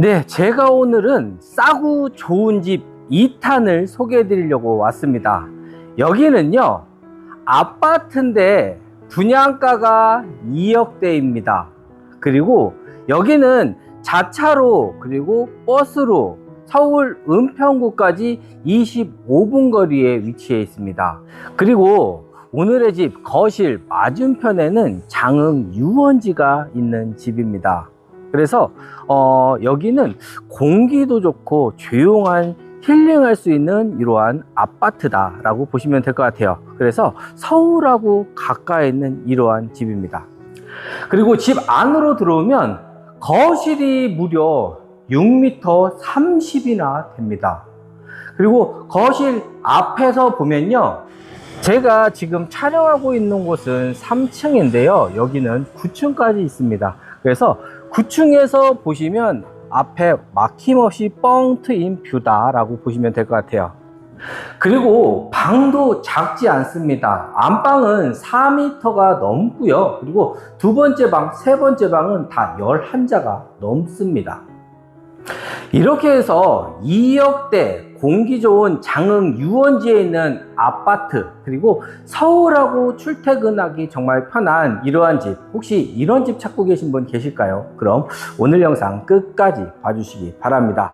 네, 제가 오늘은 싸고 좋은 집 2탄을 소개해 드리려고 왔습니다. 여기는요, 아파트인데 분양가가 2억대입니다. 그리고 여기는 자차로 그리고 버스로 서울 은평구까지 25분 거리에 위치해 있습니다. 그리고 오늘의 집 거실 맞은편에는 장흥 유원지가 있는 집입니다. 그래서 어, 여기는 공기도 좋고 조용한 힐링할 수 있는 이러한 아파트다라고 보시면 될 것 같아요. 그래서 서울하고 가까이 있는 이러한 집입니다. 그리고 집 안으로 들어오면 거실이 무려 6m 30이나 됩니다. 그리고 거실 앞에서 보면요. 제가 지금 촬영하고 있는 곳은 3층인데요. 여기는 9층까지 있습니다. 그래서 9층에서 보시면 앞에 막힘없이 뻥 트인 뷰다라고 보시면 될 것 같아요. 그리고 방도 작지 않습니다. 안방은 4m가 넘고요. 그리고 두 번째 방, 세 번째 방은 다 11자가 넘습니다. 이렇게 해서 2억대 공기 좋은 장흥 유원지에 있는 아파트 그리고 서울하고 출퇴근하기 정말 편한 이러한 집 혹시 이런 집 찾고 계신 분 계실까요? 그럼 오늘 영상 끝까지 봐주시기 바랍니다.